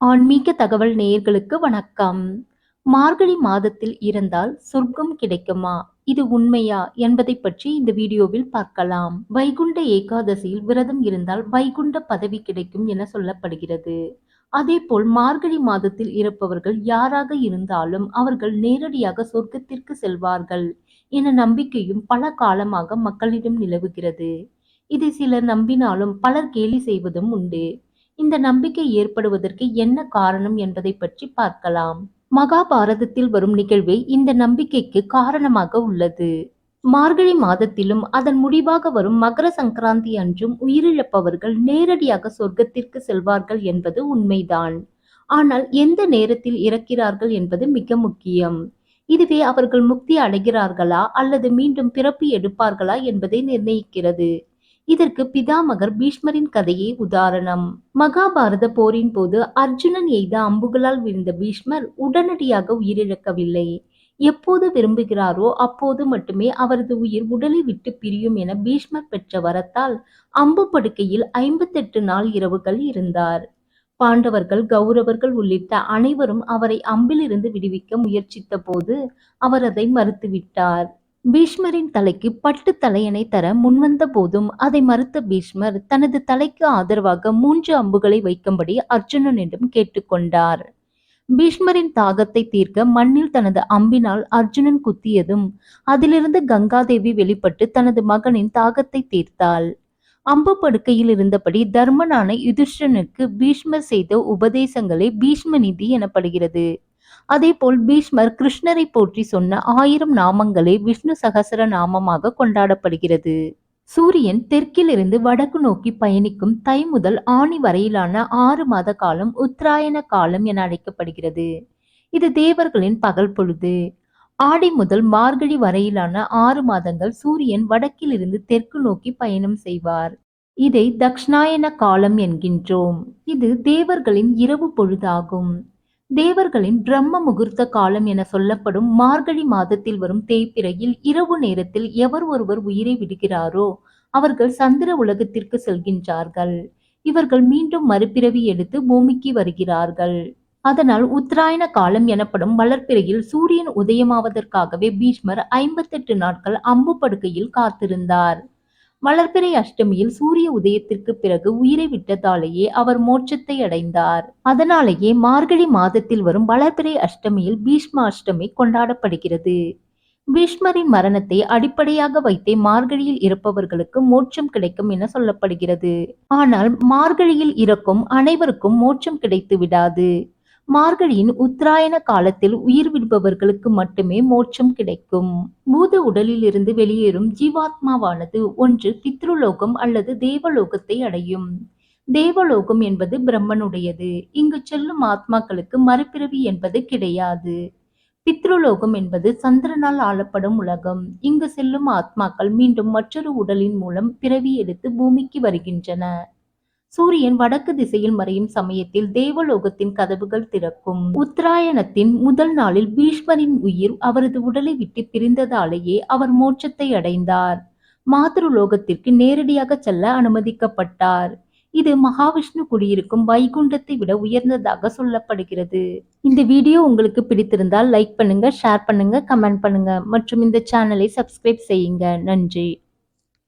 ஆன்மீக தகவல் நேயர்களுக்கு வணக்கம். மார்கழி மாதத்தில் இருந்தால் சொர்க்கம் கிடைக்குமா? இது உண்மையா? என்பதைப் பற்றி இந்த வீடியோவில் பார்க்கலாம். வைகுண்ட ஏகாதசியில் விரதம் இருந்தால் வைகுண்ட பதவி கிடைக்கும் என சொல்லப்படுகிறது. அதேபோல் மார்கழி மாதத்தில் இருப்பவர்கள் யாராக இருந்தாலும் அவர்கள் நேரடியாக சொர்க்கத்திற்கு செல்வார்கள் என நம்பிக்கையும் பல காலமாக மக்களிடம் நிலவுகிறது. இதை சிலர் நம்பினாலும் பலர் கேலி செய்வதும் உண்டு. இந்த நம்பிக்கை ஏற்படுவதற்கு என்ன காரணம் என்பதை பற்றி பார்க்கலாம். மகாபாரதத்தில் வரும் நிகழ்வே இந்த நம்பிக்கைக்கு காரணமாக உள்ளது. மார்கழி மாதத்திலும் அதன் முடிவாக வரும் மகர சங்கராந்தி அன்றும் உயிரிழப்பவர்கள் நேரடியாக சொர்க்கத்திற்கு செல்வார்கள் என்பது உண்மைதான். ஆனால் எந்த நேரத்தில் இறக்கிறார்கள் என்பது மிக முக்கியம். இதுவே அவர்கள் முக்தி அடைகிறார்களா அல்லது மீண்டும் பிறப்பு எடுப்பார்களா என்பதை நிர்ணயிக்கிறது. இதற்கு பிதாமகர் பீஷ்மரின் கதையே உதாரணம். மகாபாரத போரின் போது அர்ஜுனன் எய்த அம்புகளால் விழுந்த பீஷ்மர் உடனடியாக உயிரிழக்கவில்லை. எப்போது விரும்புகிறாரோ அப்போது மட்டுமே அவரது உயிர் உடலை விட்டு பிரியும் என பீஷ்மர் பெற்ற வரத்தால் அம்பு படுக்கையில் ஐம்பத்தெட்டு நாள் இரவுகள் இருந்தார். பாண்டவர்கள் கௌரவர்கள் உள்ளிட்ட அனைவரும் அவரை அம்பிலிருந்து விடுவிக்க முயற்சித்த போது அவர் அதை மறுத்துவிட்டார். பீஷ்மரின் தலைக்கு பட்டு தலையணை தர முன்வந்த போதும் அதை மறுத்த பீஷ்மர் தனது தலைக்கு ஆதரவாக மூன்று அம்புகளை வைக்கும்படி அர்ஜுனனிடம் கேட்டுக்கொண்டார். பீஷ்மரின் தாகத்தை தீர்க்க மண்ணில் தனது அம்பினால் அர்ஜுனன் குத்தியதும் அதிலிருந்து கங்காதேவி வெளிப்பட்டு தனது மகனின் தாகத்தை தீர்த்தாள். அம்பு படுக்கையில் இருந்தபடி தர்மனான யுதிஷ்டனுக்கு பீஷ்மர் செய்த உபதேசங்களே பீஷ்ம நிதி எனப்படுகிறது. அதேபோல் பீஷ்மர் கிருஷ்ணரை போற்றி சொன்ன ஆயிரம் நாமங்களே விஷ்ணு சகசர நாமமாக கொண்டாடப்படுகிறது. சூரியன் தெற்கிலிருந்து வடக்கு நோக்கி பயணிக்கும் தை முதல் ஆணி வரையிலான ஆறு மாத காலம் உத்தராயண காலம் என அழைக்கப்படுகிறது. இது தேவர்களின் பகல் பொழுது. ஆடி முதல் மார்கழி வரையிலான ஆறு மாதங்கள் சூரியன் வடக்கிலிருந்து தெற்கு நோக்கி பயணம் செய்வார். இதை தக்ஷணாயன காலம் என்கின்றோம். இது தேவர்களின் இரவு பொழுதாகும். தேவர்களின் பிரம்ம முகூர்த்த காலம் என சொல்லப்படும் மார்கழி மாதத்தில் வரும் தேய்பிறையில் இரவு நேரத்தில் எவர் ஒருவர் உயிரை விடுகிறாரோ அவர்கள் சந்திர உலகத்திற்கு செல்கின்றார்கள். இவர்கள் மீண்டும் மறுபிறவி எடுத்து பூமிக்கு வருகிறார்கள். அதனால் உத்தராயண காலம் எனப்படும் வளர்ப்பிறையில் சூரியன் உதயமாவதற்காகவே பீஷ்மர் ஐம்பத்தெட்டு நாட்கள் அம்பு படுக்கையில் காத்திருந்தார். வளர்பிறை அஷ்டமியில் சூரிய உதயத்திற்கு பிறகு உயிரை விட்டதாலேயே அவர் மோட்சத்தை அடைந்தார். அதனாலேயே மார்கழி மாதத்தில் வரும் வளர்பிறை அஷ்டமியில் பீஷ்ம அஷ்டமி கொண்டாடப்படுகிறது. பீஷ்மரின் மரணத்தை அடிப்படையாக வைத்தே மார்கழியில் இருப்பவர்களுக்கு மோட்சம் கிடைக்கும் என சொல்லப்படுகிறது. ஆனால் மார்கழியில் இறக்கும் அனைவருக்கும் மோட்சம் கிடைத்து விடாது மார்கழியின் உத்தராயண காலத்தில் உயிர் விடுபவர்களுக்கு மட்டுமே மோட்சம் கிடைக்கும். பூத உடலில் இருந்து வெளியேறும் ஜீவாத்மாவானது ஒன்று பித்ருலோகம் அல்லது தேவலோகத்தை அடையும். தேவலோகம் என்பது பிரம்மனுடையது. இங்கு செல்லும் ஆத்மாக்களுக்கு மறுபிறவி என்பது கிடையாது. பித்ருலோகம் என்பது சந்திரனால் ஆளப்படும் உலகம். இங்கு செல்லும் ஆத்மாக்கள் மீண்டும் மற்றொரு உடலின் மூலம் பிறவி எடுத்து பூமிக்கு வருகின்றன. சூரியன் வடக்கு திசையில் மறையும் சமயத்தில் தேவலோகத்தின் கதவுகள் திறக்கும். உத்தராயணத்தின் முதல் நாளில் பீஷ்மரின் உயிர் அவரது உடலை விட்டு பிரிந்ததாலேயே அவர் மோட்சத்தை அடைந்தார். மாதృலோகத்திற்கு நேரடியாக செல்ல அனுமதிக்கப்பட்டார். இது மகாவிஷ்ணு குடியிருக்கும் வைகுண்டத்தை விட உயர்ந்ததாக சொல்லப்படுகிறது. இந்த வீடியோ உங்களுக்கு பிடித்திருந்தால் லைக் பண்ணுங்க ஷேர் பண்ணுங்க கமெண்ட் பண்ணுங்க மற்றும் இந்த சேனலை சப்ஸ்கிரைப் செய்யுங்க. நன்றி.